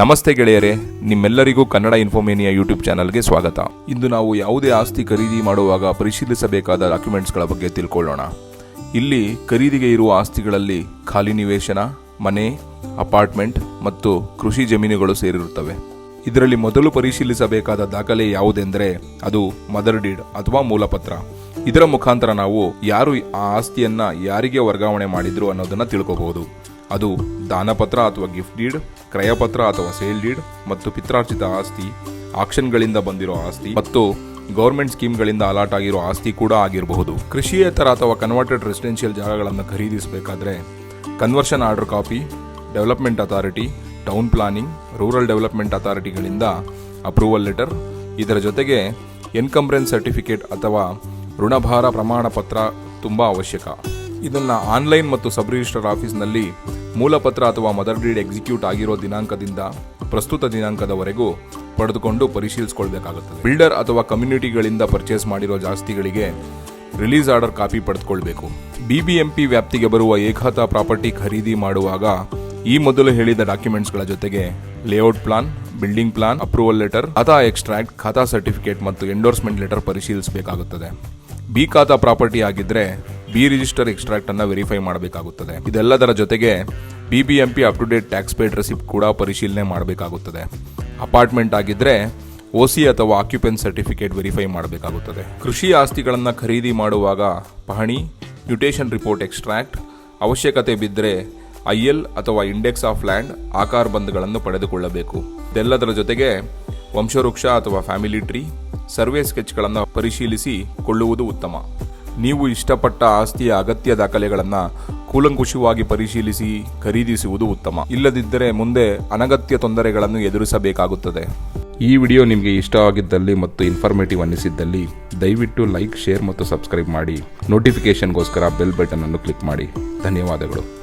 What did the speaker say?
ನಮಸ್ತೆ ಗೆಳೆಯರೇ, ನಿಮ್ಮೆಲ್ಲರಿಗೂ ಕನ್ನಡ ಇನ್ಫೋಮೇನಿಯಾ ಯೂಟ್ಯೂಬ್ ಚಾನಲ್ಗೆ ಸ್ವಾಗತ. ಇಂದು ನಾವು ಯಾವುದೇ ಆಸ್ತಿ ಖರೀದಿ ಮಾಡುವಾಗ ಪರಿಶೀಲಿಸಬೇಕಾದ ಡಾಕ್ಯುಮೆಂಟ್ಸ್ಗಳ ಬಗ್ಗೆ ತಿಳ್ಕೊಳ್ಳೋಣ. ಇಲ್ಲಿ ಖರೀದಿಗೆ ಇರುವ ಆಸ್ತಿಗಳಲ್ಲಿ ಖಾಲಿ ನಿವೇಶನ, ಮನೆ, ಅಪಾರ್ಟ್ಮೆಂಟ್ ಮತ್ತು ಕೃಷಿ ಜಮೀನುಗಳು ಸೇರಿರುತ್ತವೆ. ಇದರಲ್ಲಿ ಮೊದಲು ಪರಿಶೀಲಿಸಬೇಕಾದ ದಾಖಲೆ ಯಾವುದೆಂದರೆ ಅದು ಮದರ್ ಡೀಡ್ ಅಥವಾ ಮೂಲಪತ್ರ. ಇದರ ಮುಖಾಂತರ ನಾವು ಯಾರು ಆ ಆಸ್ತಿಯನ್ನು ಯಾರಿಗೆ ವರ್ಗಾವಣೆ ಮಾಡಿದ್ರು ಅನ್ನೋದನ್ನು ತಿಳ್ಕೋಬಹುದು ಅದು ದಾನಪತ್ರ ಅಥವಾ ಗಿಫ್ಟ್ ಡೀಡ್ ಕ್ರಯಪತ್ರ ಅಥವಾ ಸೇಲ್ ಡೀಡ್ ಮತ್ತು ಪಿತ್ರಾರ್ಜಿತ ಆಸ್ತಿ ಆಕ್ಷನ್ಗಳಿಂದ ಬಂದಿರೋ ಆಸ್ತಿ ಮತ್ತು ಗೌರ್ಮೆಂಟ್ ಸ್ಕೀಮ್ಗಳಿಂದ ಅಲಾಟ್ ಆಗಿರೋ ಆಸ್ತಿ ಕೂಡ ಆಗಿರಬಹುದು. ಕೃಷಿಯೇತರ ಅಥವಾ ಕನ್ವರ್ಟೆಡ್ ರೆಸಿಡೆನ್ಷಿಯಲ್ ಜಾಗಗಳನ್ನು ಖರೀದಿಸಬೇಕಾದ್ರೆ conversion order copy development authority town planning rural development ಅಥಾರಿಟಿಗಳಿಂದ approval letter ಇದರ ಜೊತೆಗೆ ಎನ್ಕಂಬ್ರೆನ್ಸ್ ಸರ್ಟಿಫಿಕೇಟ್ ಅಥವಾ ಋಣಭಾರ ಪ್ರಮಾಣ ಪತ್ರ ತುಂಬ ಅವಶ್ಯಕ. ಇದನ್ನ ಆನ್ಲೈನ್ ಮತ್ತು ಸಬ್ ರಿಜಿಸ್ಟರ್ ಆಫೀಸ್ನಲ್ಲಿ ಮೂಲಪತ್ರ ಅಥವಾ ಮದರ್ ಡೀಡ್ ಎಕ್ಸಿಕ್ಯೂಟ್ ಆಗಿರೋ ದಿನಾಂಕದಿಂದ ಪ್ರಸ್ತುತ ದಿನಾಂಕದವರೆಗೂ ಪಡೆದುಕೊಂಡು ಪರಿಶೀಲಿಸಿಕೊಳ್ಬೇಕಾಗುತ್ತದೆ. ಬಿಲ್ಡರ್ ಅಥವಾ ಕಮ್ಯುನಿಟಿಗಳಿಂದ ಪರ್ಚೇಸ್ ಮಾಡಿರೋ ಜಾಸ್ತಿಗಳಿಗೆ ರಿಲೀಸ್ ಆರ್ಡರ್ ಕಾಪಿ ಪಡೆದುಕೊಳ್ಬೇಕು. ಬಿಬಿಎಂಪಿ ವ್ಯಾಪ್ತಿಗೆ ಬರುವ ಏಕಾತ ಪ್ರಾಪರ್ಟಿ ಖರೀದಿ ಮಾಡುವಾಗ ಈ ಮೊದಲು ಹೇಳಿದ ಡಾಕ್ಯುಮೆಂಟ್ಸ್ಗಳ ಜೊತೆಗೆ layout plan, building plan, approval letter, khata extract, khata certificate ಮತ್ತು ಎಂಡೋರ್ಸ್ಮೆಂಟ್ ಲೆಟರ್ ಪರಿಶೀಲಿಸಬೇಕಾಗುತ್ತದೆ. ಬಿ ಖಾತಾ ಪ್ರಾಪರ್ಟಿ ಆಗಿದ್ರೆ ಬಿ ರಿಜಿಸ್ಟರ್ ಎಕ್ಸ್ಟ್ರಾಕ್ಟ್ ಅನ್ನ ವೆರಿಫೈ ಮಾಡಬೇಕಾಗುತ್ತದೆ. ಇದೆಲ್ಲದರ ಜೊತೆಗೆ BBMP up to date tax paid receipt ಕೂಡ ಪರಿಶೀಲನೆ ಮಾಡಬೇಕಾಗುತ್ತದೆ. ಅಪಾರ್ಟ್ಮೆಂಟ್ ಆಗಿದ್ರೆ ಓಸಿ ಅಥವಾ ಆಕ್ಯುಪೆನ್ಸ್ ಸರ್ಟಿಫಿಕೇಟ್ ವೆರಿಫೈ ಮಾಡಬೇಕಾಗುತ್ತದೆ. ಕೃಷಿ ಆಸ್ತಿಗಳನ್ನು ಖರೀದಿ ಮಾಡುವಾಗ ಪಹಣಿ ಮ್ಯೂಟೇಷನ್ ರಿಪೋರ್ಟ್ ಎಕ್ಸ್ಟ್ರಾಕ್ಟ್ ಅವಶ್ಯಕತೆ ಬಿದ್ದರೆ ಐಎಲ್ ಅಥವಾ ಇಂಡೆಕ್ಸ್ ಆಫ್ ಲ್ಯಾಂಡ್ ಆಕಾರ ಬಂದ್ಗಳನ್ನು ಪಡೆದುಕೊಳ್ಳಬೇಕು. ಇದೆಲ್ಲದರ ಜೊತೆಗೆ ವಂಶವೃಕ್ಷ ಅಥವಾ ಫ್ಯಾಮಿಲಿ ಟ್ರೀ ಸರ್ವೆ ಸ್ಕೆಚ್ಗಳನ್ನು ಪರಿಶೀಲಿಸಿ ಕೊಳ್ಳುವುದು ಉತ್ತಮ. ನೀವು ಇಷ್ಟಪಟ್ಟ ಆಸ್ತಿಯ ಅಗತ್ಯ ದಾಖಲೆಗಳನ್ನು ಕೂಲಂಕುಷವಾಗಿ ಪರಿಶೀಲಿಸಿ ಖರೀದಿಸುವುದು ಉತ್ತಮ. ಇಲ್ಲದಿದ್ದರೆ ಮುಂದೆ ಅನಗತ್ಯ ತೊಂದರೆಗಳನ್ನು ಎದುರಿಸಬೇಕಾಗುತ್ತದೆ. ಈ ವಿಡಿಯೋ ನಿಮಗೆ ಇಷ್ಟವಾಗಿದ್ದಲ್ಲಿ ಮತ್ತು ಇನ್ಫಾರ್ಮೇಟಿವ್ ಅನ್ನಿಸಿದ್ದಲ್ಲಿ ದಯವಿಟ್ಟು ಲೈಕ್ ಶೇರ್ ಮತ್ತು ಸಬ್ಸ್ಕ್ರೈಬ್ ಮಾಡಿ. ನೋಟಿಫಿಕೇಷನ್ಗೋಸ್ಕರ ಬೆಲ್ ಅನ್ನು ಕ್ಲಿಕ್ ಮಾಡಿ. ಧನ್ಯವಾದಗಳು.